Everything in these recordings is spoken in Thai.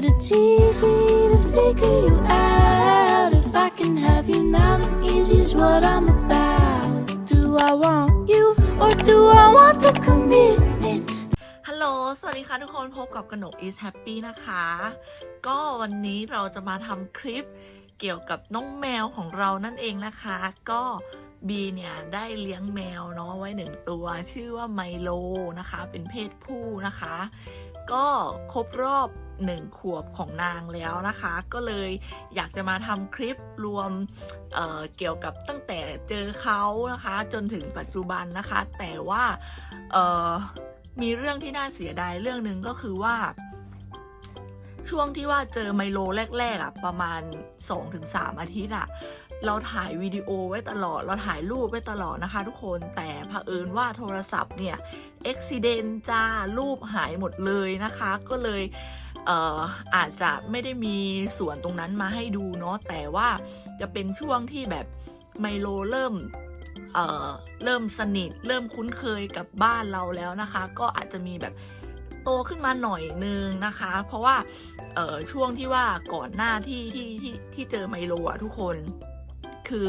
said it's easy to figure you out. If I can have you now, then easy is what I'm about. Do I want you or do I want the commitment? ฮัลโหล สวัสดีค่ะทุกคน พบกับกนก is happy นะคะ ก็วันนี้เราจะมาทำคลิปเกี่ยวกับน้องแมวของเรานั่นเองนะคะ ก็ บีเนี่ยได้เลี้ยงแมวเนาะไว้หนึ่งตัว ชื่อว่าไมโลนะคะ เป็นเพศผู้นะคะ ก็ครบรอบหนึ่งขวบของนางแล้วนะคะ ก็เลยอยากจะมาทำคลิปรวมเเกี่ยวกับตั้งแต่เจอเขานะคะ จนถึงปัจจุบันนะคะ แต่ว่ามีเรื่องที่น่าเสียดายเรื่องหนึ่งก็คือว่า ช่วงที่ว่าเจอไมโลแรกๆอะประมาณ 2-3 อาทิตย์อะ เราถ่ายวิดีโอไว้ตลอด เราถ่ายรูปไว้ตลอดนะคะ ทุกคน แต่เผอิญว่าโทรศัพท์เนี่ยอุบิเหตุจ้า รูปหายหมดเลยนะคะ ก็เลยเอออาจจะไม่ได้มีส่วนตรงนั้นมาให้ดูเนาะ แต่ว่าจะเป็นช่วงที่แบบไมโลเริ่มเเริ่มสนิท เริ่มคุ้นเคยกับบ้านเราแล้วนะคะ ก็อาจจะมีแบบโตขึ้นมาหน่อยนึงนะคะ เพราะว่าช่วงที่ว่าก่อนหน้าที่ที่ที่ที่เจอไมโลอะทุกคน คือ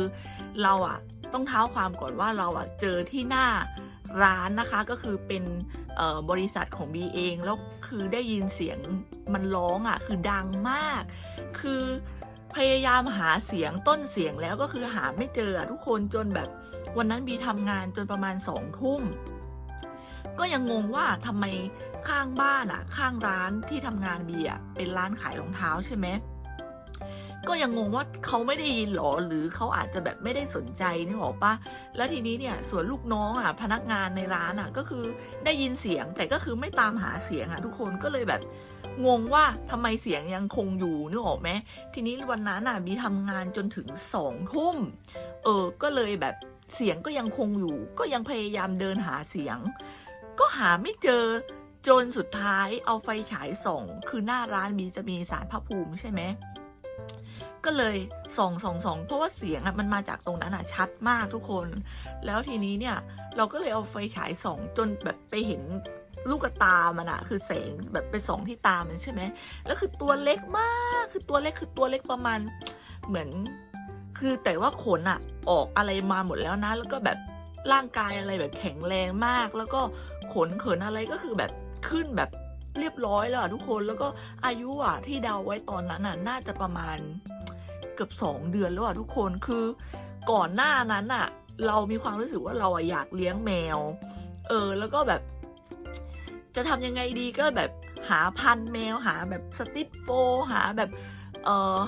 เราอะต้องเท้าความก่อนว่าเราอะเจอที่หน้าร้านนะคะก็คือเป็นบริษัทของบีเองแล้วคือได้ยินเสียงมันร้องอะคือดังมาก คือพยายามหาเสียงต้นเสียงแล้วก็คือหาไม่เจอทุกคนจนแบบวันนั้นบีทำงานจนประมาณสองทุ่มก็ยังงงว่าทำไมข้างบ้านอะข้างร้านที่ทำงานบีอะเป็นร้านขายรองเท้าใช่ไหม ก็ยังงงว่าเขาไม่ได้ยินหรอหรือเขาอาจจะแบบไม่ได้สนใจนี่หรอปะแล้วทีนี้เนี่ยส่วนลูกน้องอะพนักงานในร้านอะก็คือได้ยินเสียงแต่ก็คือไม่ตามหาเสียงอะทุกคนก็เลยแบบงงว่าทำไมเสียงยังคงอยู่นึกออกไหมทีนี้วันนั้นอะบีทำงานจนถึงสองทุ่มเออก็เลยแบบเสียงก็ยังคงอยู่ ก็ยังพยายามเดินหาเสียง ก็หาไม่เจอจนสุดท้ายเอาไฟฉายส่อง คือหน้าร้านบีจะมีสารพระภูมิใช่ไหม ก็เลยส่องส่องส่องเพราะว่าเสียงอะมันมาจากตรงนั้นอะชัดมากทุกคน แล้วทีนี้เนี่ยเราก็เลยเอาไฟฉายส่องจนแบบไปเห็นลูกตา มันอะคือแสงแบบไปส่องที่ตามันใช่ไหมแล้วคือตัวเล็กมากคือตัวเล็กคือตัวเล็กประมาณเหมือน คือแต่ว่าขนอะออกอะไรมาหมดแล้วนะ แล้วก็แบบร่างกายอะไรแบบแข็งแรงมาก แล้วก็ขนเขินอะไรก็คือแบบขึ้นแบบ เรียบร้อยแล้วอะทุกคนแล้วก็อายุอะที่เดาไว้ตอนนั้นอะน่าจะประมาณเกือบสองเดือนแล้วอะทุกคนคือก่อนหน้านั้นอะ เรามีความรู้สึกว่าเราอะอยากเลี้ยงแมว เออ แล้วก็แบบ จะทำยังไงดีก็แบบหาพันแมวหาแบบสติทโฟหาแบบ เออ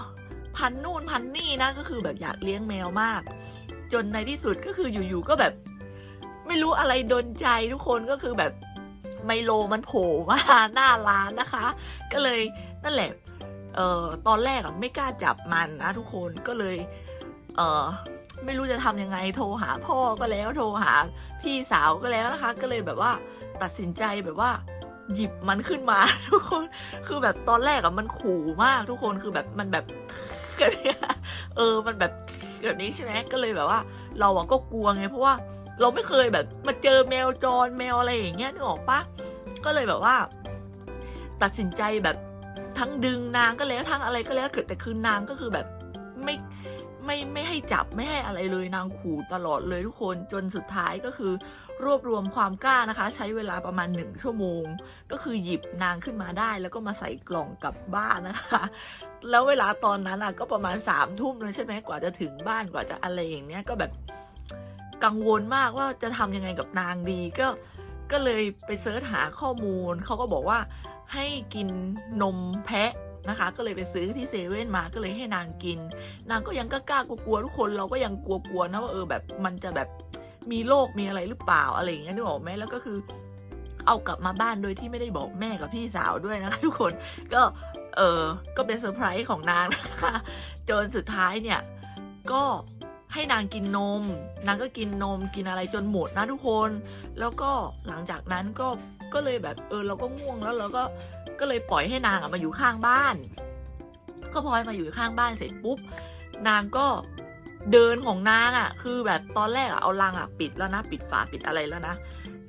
พันนู่นพันนี่นะก็คือแบบอยากเลี้ยงแมวมาก จนในที่สุดก็คืออยู่ๆก็แบบ ไม่รู้อะไรดนใจทุกคนก็คือแบบ ไมโลมันโผล่มาหน้าร้านนะคะ ก็เลยนั่นแหละเอ่อตอนแรกอะไม่กล้าจับมันนะทุกคนก็เลย เอ่อไม่รู้จะทำยังไงโทรหาพ่อก็แล้วโทรหาพี่สาวก็แล้วนะคะ ก็เลยแบบว่าตัดสินใจแบบว่า หยิบมันขึ้นมาทุกคนคือแบบตอนแรกอะมันขู่มากทุกคนคือแบบมันแบบแบบเนี้ยเออมันแบบแบบนี้ใช่ไหมก็เลยแบบว่า เราอะก็กลัวไงเพราะว่า เราไม่เคยแบบ มาเจอแมวจรแมวอะไรอย่างเงี้ยนึกออกปะก็เลยแบบว่า ตัดสินใจแบบทั้งดึงนางก็แล้วทั้งอะไรก็แล้วเกิดแต่คือนางก็คือแบบไม่ไม่ไม่ให้จับไม่ให้อะไรเลยนางขู่ตลอดเลยทุกคนจนสุดท้ายก็คือ รวบรวมความกล้านะคะ ใช้เวลาประมาณหนึ่งชั่วโมง ก็คือหยิบนางขึ้นมาได้ แล้วก็มาใส่กล่องกลับบ้านนะคะ แล้วเวลาตอนนั้นอะก็ประมาณสามทุ่มเลยใช่ไหมกว่าจะถึงบ้านกว่าจะอะไรอย่างเนี้ยก็แบบ กังวลมากว่าจะทำยังไงกับนางดี ก็ก็เลยไปเสิร์ชหาข้อมูลเขาก็บอกว่าให้กินนมแพะนะคะ ก็เลยไปซื้อที่เซเว่นมาก็เลยให้นางกิน นางก็ยังกล้ากลัวๆทุกคนเราก็ยังกลัวๆนะว่าเออแบบมันจะแบบมีโรคมีอะไรหรือเปล่าอะไรอย่างเงี้ยนึกออกไหมแล้วก็คือ เอากลับมาบ้านโดยที่ไม่ได้บอกแม่กับพี่สาวด้วยนะคะทุกคนก็เออก็เป็นเซอร์ไพรส์ของนางนะคะจนสุดท้ายเนี่ย ก็ ให้นางกินนม นางก็กินนมกินอะไรจนหมดนะทุกคน แล้วก็หลังจากนั้นก็ก็เลยแบบเออเราก็ง่วงแล้วเราก็ก็เลยปล่อยให้นางอะมาอยู่ข้างบ้าน ก็พลอให้มาอยู่ข้างบ้านเสร็จปุ๊บ นางก็เดินของนางอะคือแบบตอนแรกอะเอาลังอะปิดแล้วนะ ปิดฝาปิดอะไรแล้วนะ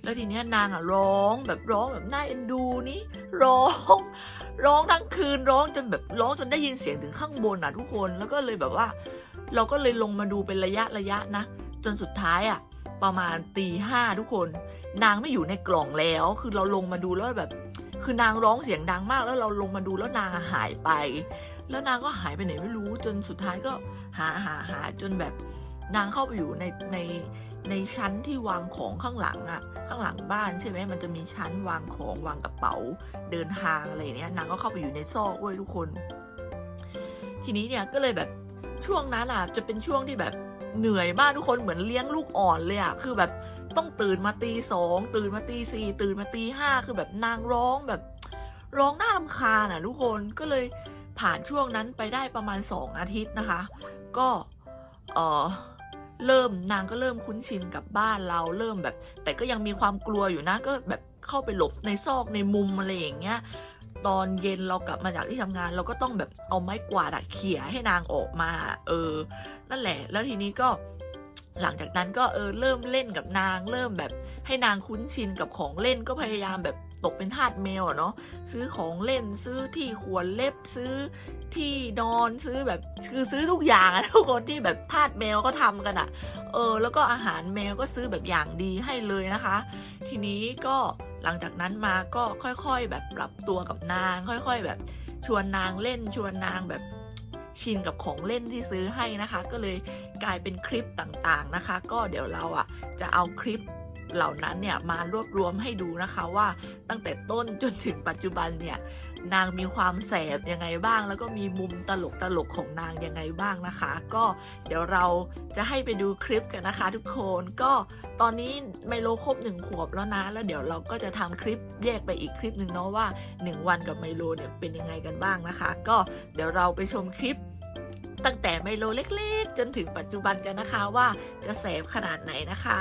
แล้วทีเนี้ยนางอะร้องแบบร้องแบบน่าเอ็นดูนี่ร้องร้องทั้งคืนร้องจนแบบร้องจนได้ยินเสียงถึงข้างบนอะทุกคนแล้วก็เลยแบบว่า เราก็เลยลงมาดูเป็นระยะระยะนะ จนสุดท้ายอะ ประมาณตีห้าทุกคน นางไม่อยู่ในกล่องแล้ว คือเราลงมาดูแล้วแบบ คือนางร้องเสียงดังมาก แล้วเราลงมาดูแล้วนางหายไป แล้วนางก็หายไปไหนไม่รู้ จนสุดท้ายก็หาหาหาจนแบบ นางเข้าไปอยู่ในในในชั้นที่วางของข้างหลังอะข้างหลังบ้านใช่ไหมมันจะมีชั้นวางของวางกระเป๋าเดินทางอะไรเนี้ยนางก็เข้าไปอยู่ในซอกเว้ยทุกคน ทีนี้เนี่ยก็เลยแบบ ช่วงนั้นอะ จะเป็นช่วงที่แบบเหนื่อยมากทุกคนเหมือนเลี้ยงลูกอ่อนเลยอะคือแบบต้องตื่นมาตีสองตื่นมาตีสี่ตื่นมาตีห้าคือแบบนางร้องแบบร้องน่ารำคาญอะทุกคนก็เลยผ่านช่วงนั้นไปได้ประมาณสองอาทิตย์นะคะ ก็เออเริ่มนางก็เริ่มคุ้นชินกับบ้านเราเริ่มแบบ แต่ก็ยังมีความกลัวอยู่นะก็แบบเข้าไปหลบในซอกในมุมอะไรอย่างเงี้ย ตอนเย็นเรากลับมาจากที่ทำงาน เราก็ต้องแบบเอาไม้กวาดอะเขี่ยให้นางออกมา เออ นั่นแหละ แล้วทีนี้ก็หลังจากนั้นก็เออเริ่มเล่นกับนาง เริ่มแบบให้นางคุ้นชินกับของเล่นก็พยายามแบบ ตกเป็นทาสแมวอะเนาะซื้อของเล่นซื้อที่ขวนเล็บซื้อที่นอนซื้อแบบคือซื้อทุกอย่างอะทุกคนที่แบบทาสแมวก็ทำกันอะเออ แล้วก็อาหารแมวก็ซื้อแบบอย่างดีให้เลยนะคะ ทีนี้ก็หลังจากนั้นมาก็ค่อยๆ แบบปรับตัวกับนาง ค่อย ๆ แบบชวนนางเล่นชวนนางแบบชินกับของเล่นที่ซื้อให้นะคะ ก็เลยกลายเป็นคลิปต่างๆนะคะ ก็เดี๋ยวเราอะจะเอาคลิป เหล่านั้นเนี่ยมารวบรวมให้ดูนะคะว่าตั้งแต่ต้นจนถึงปัจจุบันเนี่ยนางมีความแสบยังไงบ้าง แล้วก็มีมุมตลกตลกของนางยังไงบ้างนะคะ ก็เดี๋ยวเราจะให้ไปดูคลิปกันนะคะทุกคนก็ตอนนี้ไมโลครบหนึ่งขวบแล้วนะ แล้วเดี๋ยวเราก็จะทำคลิปแยกไปอีกคลิปหนึ่งเนาะว่า 1 วันกับไมโลเนี่ยเป็นยังไงกันบ้างนะคะ ก็เดี๋ยวเราไปชมคลิป ตั้งแต่ไมโลเล็กๆ จนถึงปัจจุบันกันนะคะว่าจะแสบขนาดไหนนะคะ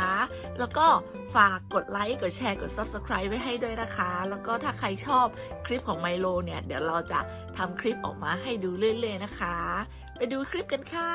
แล้วก็ฝากกดไลค์กดแชร์กด Subscribe ไว้ให้ด้วยนะคะ แล้วก็ถ้าใครชอบคลิปของไมโลเนี่ย เดี๋ยวเราจะทำคลิปออกมาให้ดูเรื่อยๆนะคะ ไปดูคลิปกันค่ะ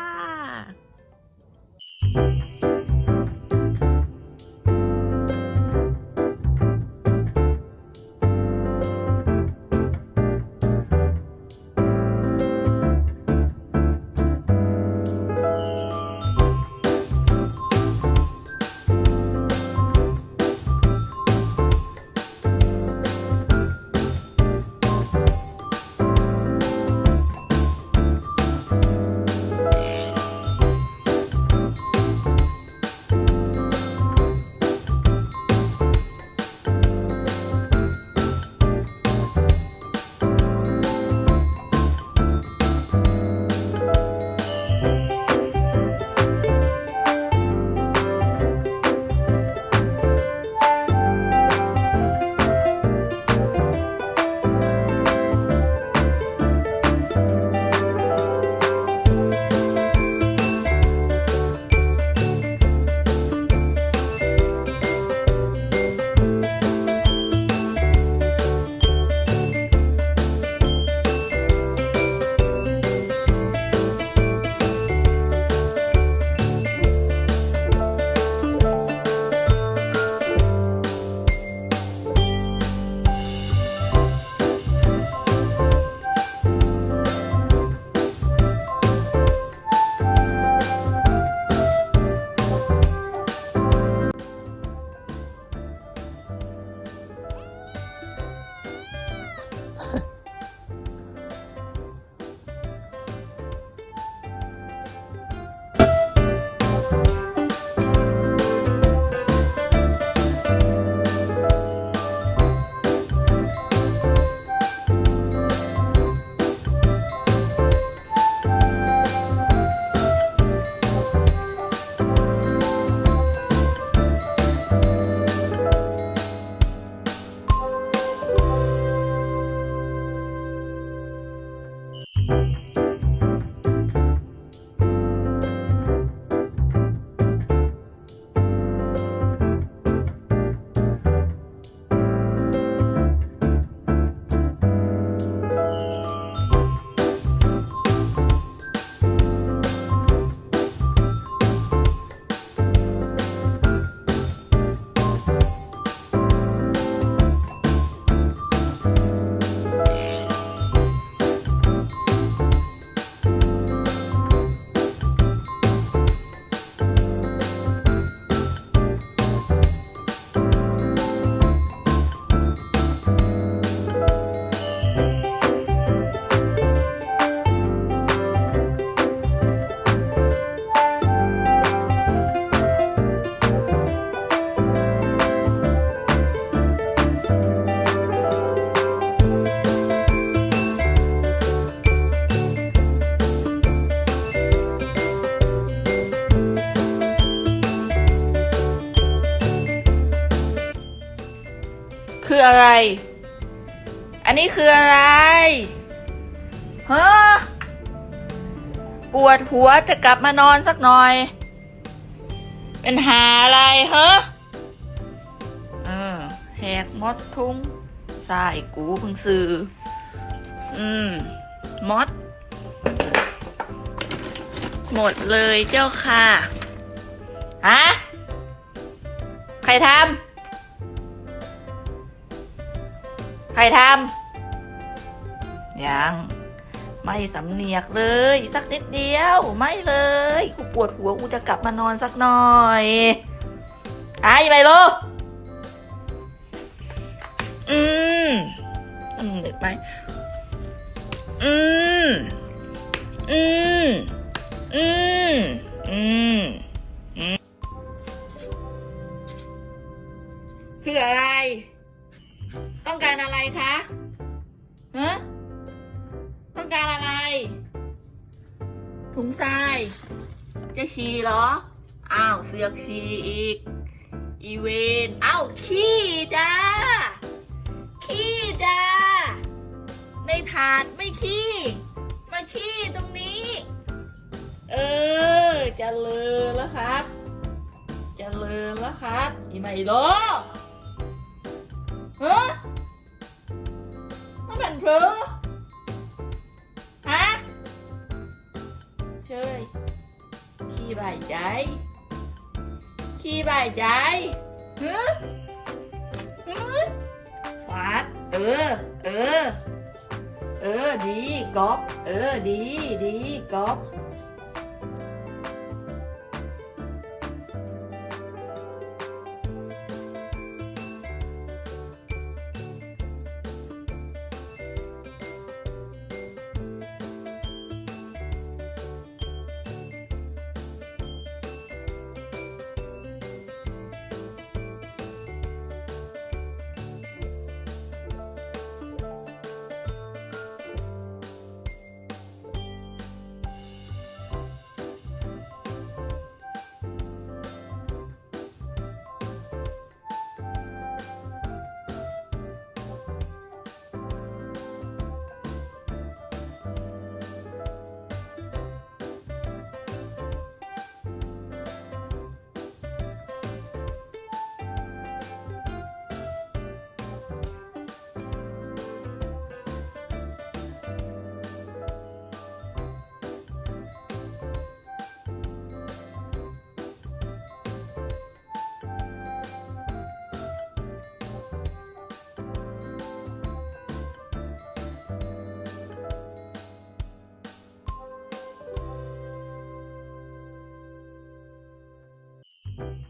อะไรอันนี้คืออะไรฮะปวดหัวจะกลับมานอนสักหน่อย เป็นหาอะไรเฮะเออแหกมดทุ่งสายกูเพิ่งซื้ออืมมด หมดเลยเจ้าค่ะฮะใครทำ ครทำยังไม่สำเนียกเลย สักนิดเดียว ไม่เลย กูปวดหัวกูจะกลับมานอนสักหน่อยไอ้ไปลูกอืมอืมเด็กไหมอืมอืมอืมอืมอืมคืออะไร ต้องการอะไรคะฮะต้องการอะไร ถุงทราย จะฉี่เหรอ อ้าวเสือกฉี่อีก อีเวนอ้าวขี้จ้า ขี้จ้า ในถาดไม่ขี้ มาขี้ตรงนี้ เออ จะเจริญแล้วครับ จะเจริญแล้วครับ อีไม่รอ ฮะมันเป็นเพลอฮะเชยขี้ใบใจขี้ใบใจฮะฮะฟาดเออ เออ เออ ดีก๊อฟเออ ดี ดีก๊อฟ Mm-hmm.